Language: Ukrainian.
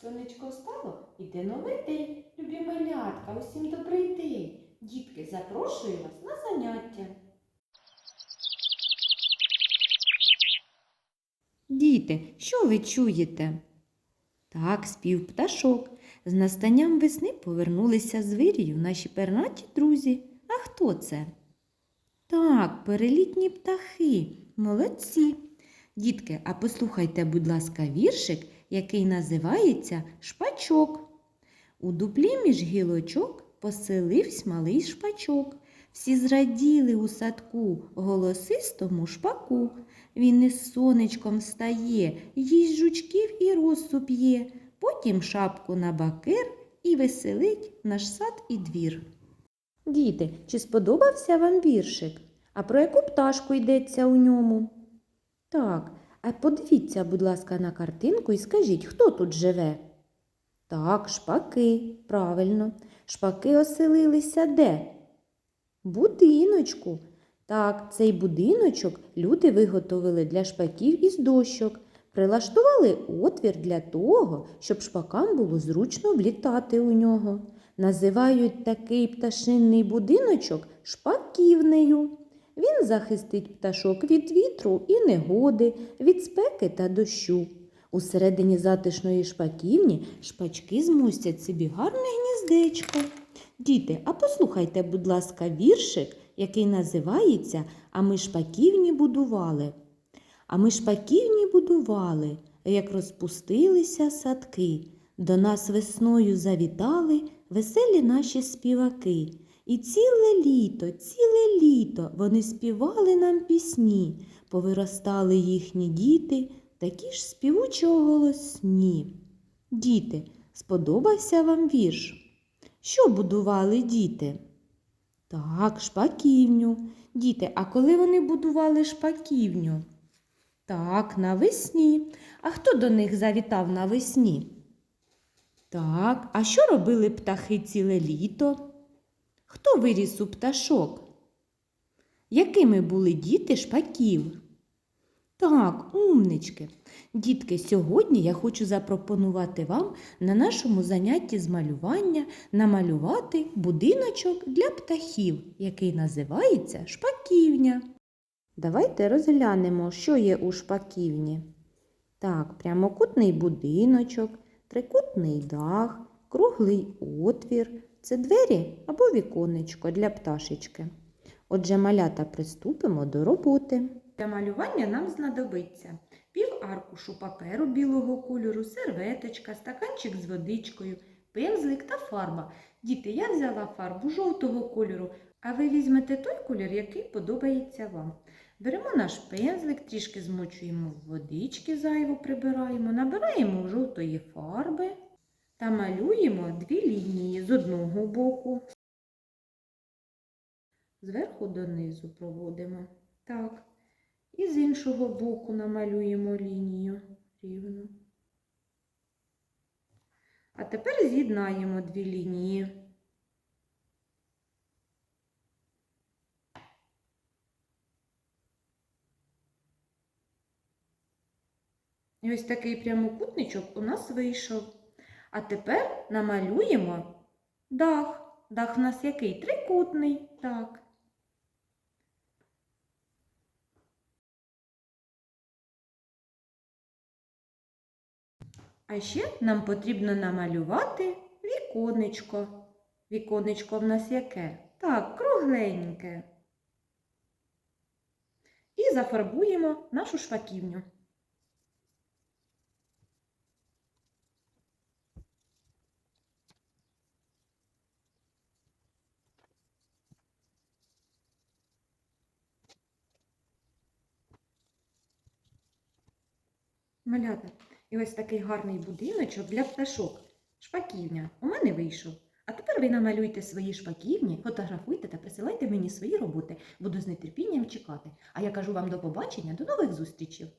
Сонечко встало, іде новий день. Любі малятка, усім добрий день. Дітки, запрошую вас на заняття. Діти, що ви чуєте? Так, спів пташок. З настанням весни повернулися з вирію наші пернаті друзі. А хто це? Так, перелітні птахи. Молодці. Дітки, а послухайте, будь ласка, віршик, який називається Шпачок. У дуплі між гілочок поселився малий шпачок. Всі зраділи у садку голосистому шпаку. Він із сонечком встає, їсть жучків і росу п'є, потім шапку на бакир і веселить наш сад і двір. Діти, чи сподобався вам віршик? А про яку пташку йдеться у ньому? Так, а подивіться, будь ласка, на картинку і скажіть, хто тут живе? Так, шпаки, правильно. Шпаки оселилися де? Будиночку. Так, цей будиночок люди виготовили для шпаків із дощок. Прилаштували отвір для того, щоб шпакам було зручно влітати у нього. Називають такий пташинний будиночок шпаківнею. Він захистить пташок від вітру і негоди, від спеки та дощу. Усередині затишної шпаківні шпачки змостять собі гарне гніздечко. Діти, а послухайте, будь ласка, віршик, який називається А ми шпаківні будували. А ми шпаківні будували, як розпустилися садки. До нас весною завітали веселі наші співаки. І ціле літо, ціле літо вони співали нам пісні, повиростали їхні діти, такі ж співучого голосні. Діти, сподобався вам вірш? Що будували діти? Так, шпаківню. Діти, а коли вони будували шпаківню? Так, навесні. А хто до них завітав навесні? Так, а що робили птахи ціле літо? Хто виріс у пташок? Якими були діти шпаків? Так, умнички. Дітки, сьогодні я хочу запропонувати вам на нашому занятті з малювання намалювати будиночок для птахів, який називається шпаківня. Давайте розглянемо, що є у шпаківні. Так, прямокутний будиночок, трикутний дах, круглий отвір. Це двері або віконечко для пташечки. Отже, малята, приступимо до роботи. Для малювання нам знадобиться пів аркушу паперу білого кольору, серветочка, стаканчик з водичкою, пензлик та фарба. Діти, я взяла фарбу жовтого кольору, а ви візьмете той колір, який подобається вам. Беремо наш пензлик, трішки змочуємо в водички, зайву прибираємо, набираємо жовтої фарби та малюємо дві лінії з одного боку. Зверху донизу проводимо. Так. І з іншого боку намалюємо лінію рівно. А тепер з'єднаємо дві лінії. І ось такий прямокутничок у нас вийшов. А тепер намалюємо дах. Дах у нас який? Трикутний. Так. А ще нам потрібно намалювати віконечко. Віконечко в нас яке? Так, кругленьке. І зафарбуємо нашу шпаківню. Малята, і ось такий гарний будиночок для пташок. Шпаківня у мене вийшов. А тепер ви намалюйте свої шпаківні, фотографуйте та присилайте мені свої роботи. Буду з нетерпінням чекати. А я кажу вам до побачення, до нових зустрічей!